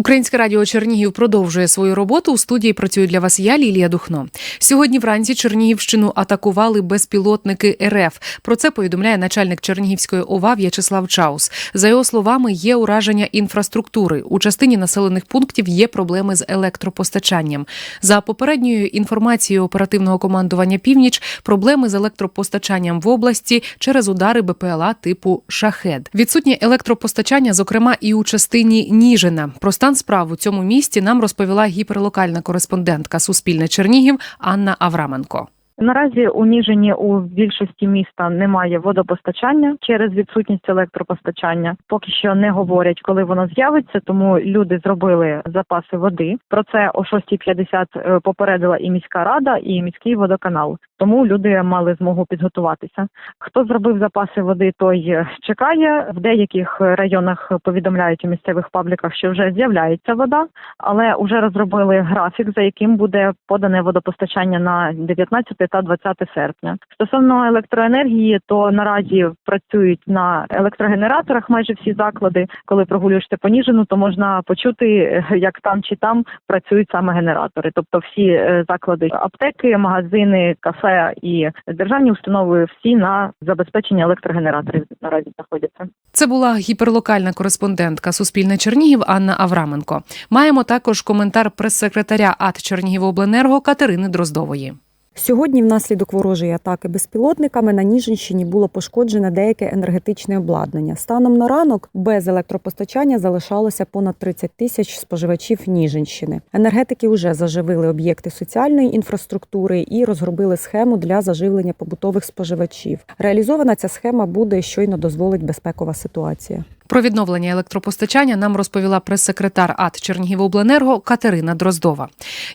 Українське радіо Чернігів продовжує свою роботу. У студії працює для вас я, Лілія Духно. Сьогодні вранці Чернігівщину атакували безпілотники РФ. Про це повідомляє начальник Чернігівської ОВА В'ячеслав Чаус. За його словами, є ураження інфраструктури. У частині населених пунктів є проблеми з електропостачанням. За попередньою інформацією оперативного командування Північ, проблеми з електропостачанням в області через удари БПЛА типу Шахед. Відсутнє електропостачання, зокрема, і у частині Ніжина. Про стан справ у цьому місті нам розповіла гіперлокальна кореспондентка Суспільне Чернігів Анна Авраменко. Наразі у Ніжині у більшості міста немає водопостачання через відсутність електропостачання. Поки що не говорять, коли воно з'явиться, тому люди зробили запаси води. Про це о 6.50 е, попередила і міська рада, і міський водоканал. Тому люди мали змогу підготуватися. Хто зробив запаси води, той чекає. В деяких районах повідомляють у місцевих пабліках, що вже з'являється вода, але вже розробили графік, за яким буде подане водопостачання на 19 та 20 серпня. Стосовно електроенергії, то наразі працюють на електрогенераторах майже всі заклади. Коли прогулюєшся по Ніжину, то можна почути, як там чи там працюють саме генератори. Тобто всі е, заклади, аптеки, магазини, кафе і державні установи всі на забезпечення електрогенераторів наразі знаходяться. Це була гіперлокальна кореспондентка Суспільне Чернігів Анна Авраменко. Маємо також коментар прес-секретаря АТ Чернігівобленерго Катерини Дроздової. Сьогодні, внаслідок ворожої атаки безпілотниками на Ніжинщині було пошкоджене деяке енергетичне обладнання. Станом на ранок без електропостачання залишалося понад 30 тисяч споживачів Ніжинщини. Енергетики вже заживили об'єкти соціальної інфраструктури і розробили схему для заживлення побутових споживачів. Реалізована ця схема буде щойно дозволить безпекова ситуація. Про відновлення електропостачання нам розповіла прес-секретар АТ Чернігівобленерго Катерина Дроздова.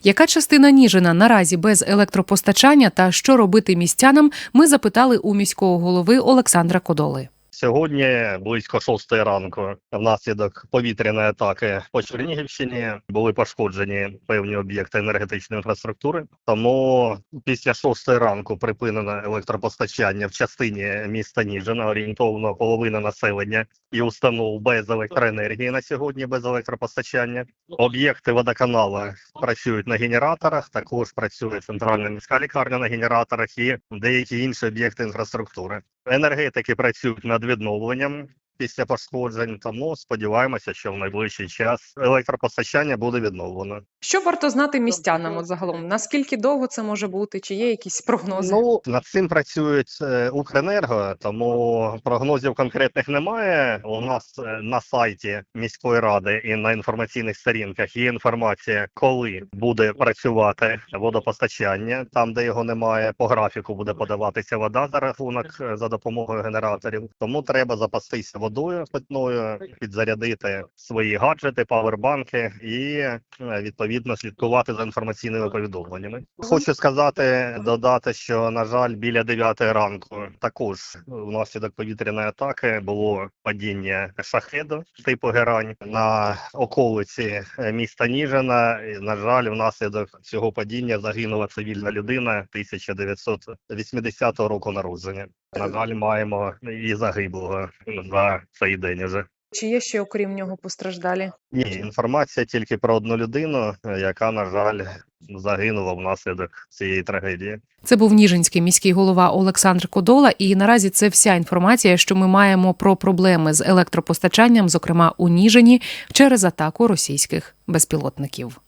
Яка частина Ніжина наразі без електропостачання та що робити містянам? Ми запитали у міського голови Олександра Кодоли. Сьогодні близько шостої ранку внаслідок повітряної атаки по Чернігівщині були пошкоджені певні об'єкти енергетичної інфраструктури. Тому після шостої ранку припинено електропостачання в частині міста Ніжина. Орієнтовно половина населення і установ без електроенергії на сьогодні без електропостачання. Об'єкти водоканалу працюють на генераторах. Також працює центральна міська лікарня на генераторах і деякі інші об'єкти інфраструктури. Енергетики працюють над відновленням після пошкоджень, тому сподіваємося, що в найближчий час електропостачання буде відновлено. Що варто знати містянам от загалом? Наскільки довго це може бути? Чи є якісь прогнози? Ну над цим працюють е, Укренерго, тому прогнозів конкретних немає. У нас е, на сайті міської ради і на інформаційних сторінках є інформація, коли буде працювати водопостачання, там де його немає. По графіку буде подаватися вода за рахунок е, за допомогою генераторів. Тому треба запастися водою питною, підзарядити свої гаджети, павербанки і е, відповідно слідкувати за інформаційними повідомленнями. Хочу сказати, додати, що на жаль, біля 9 ранку також внаслідок повітряної атаки було падіння шахеду типу герань на околиці е, міста Ніжина. На жаль, внаслідок цього падіння загинула цивільна людина 1980 року народження. На жаль, маємо і загиблого за цей день уже. Чи є ще окрім нього постраждалі? Ні, інформація тільки про одну людину, е, яка, на жаль, загинула внаслідок цієї трагедії. Це був Ніжинський міський голова Олександр Кодола. І наразі це вся інформація, що ми маємо про проблеми з електропостачанням, зокрема у Ніжині, через атаку російських безпілотників.